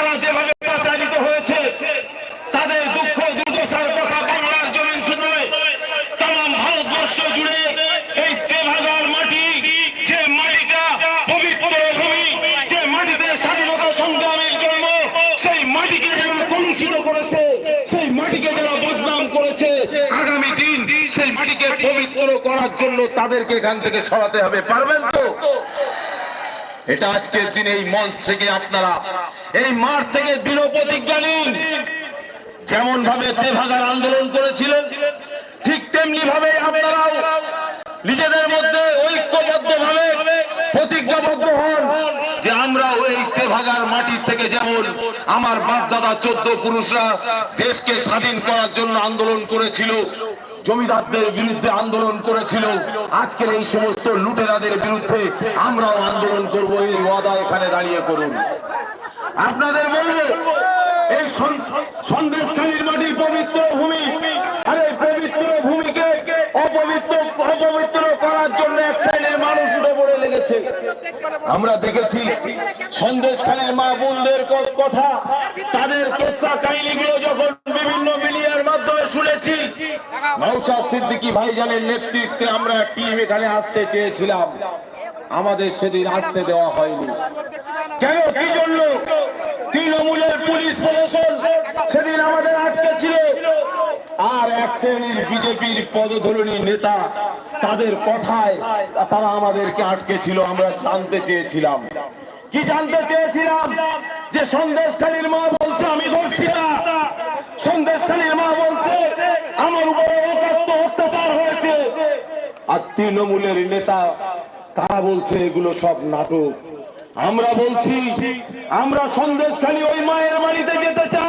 তারা যেভাবে প্রচারিত হয়েছে, তাদের দুঃখ দুর্দশার কথা বাংলার জমিন শুধু তাম ভারতবর্ষ জুড়ে এই তেভাগার মাটি, যে মাটিটা পবিত্র ভূমি, যে মাটিতে স্বাধীনতা সংগ্রামের জন্য সেই মাটিকে যারা কলুষিত করেছে, সেই মাটিকে যারা বদনাম করেছে, আগামী দিন সেই মাটিকে পবিত্র করার জন্য তাদেরকে এখান থেকে সরাতে হবে। পারবেন তো? এটা আজকের দিনে এই মঞ্চ থেকে আপনারা, এই মাঠ থেকে দৃঢ় প্রতিজ্ঞা নিন। যেমন ভাবে তেভাগার আন্দোলন করেছিলেন, ঠিক তেমনি ভাবে আপনারাও নিজেদের মধ্যে ঐক্যবদ্ধ ভাবে প্রতিজ্ঞাবদ্ধ হন যে আমরা ওই তেভাগার মাটি থেকে যেমন আমার বাপ দাদা চোদ্দ পুরুষরা দেশকে স্বাধীন করার জন্য আন্দোলন করেছিল জমিদারদের বিরুদ্ধে আন্দোলন করেছিল। আজকের এই সমস্ত লুটেরাদের বিরুদ্ধে আমরাও আন্দোলন করব, এই ওয়াদা এখানে দাঁড়িয়ে করুন। আপনাদের বলব, এই সন্দেশখালীর মাটির পবিত্র ভূমি, আর এই পবিত্র ভূমিকে অপবিত্র অপবিত্র করার জন্য এক শ্রেণির মানুষ উঠে পড়ে লেগেছে। আমরা দেখেছি সন্দেশখালীর মা বোনদের কথা, তাদের কেসা কাহিনীগুলো যখন বিভিন্ন নৌসাদ সিদ্দিকী ভাইজানের নেতৃত্বে আমরা টিম এখানে আসতে চেয়েছিলাম। আমাদের সেদিন আসতে দেওয়া হয়নি। কেন? কি জন্য? তৃণমূলের পুলিশ প্রশাসন সেদিন আমাদের আটকে ছিল। আর এক শ্রেণির বিজেপির পদধরণী নেতা তাদের কথায় তারা আমাদেরকে আটকে ছিল, আমরা জানতে চেয়েছিলাম। কি জানতে চেয়েছিলাম? যে সন্দেশখালীর মা বলছে, আমি আর তৃণমূলের নেতা, তারা বলছে, এগুলো সব নাটক। আমরা বলছি, আমরা সন্দেশখালী ওই মায়ের বাড়িতে যেতে চাই।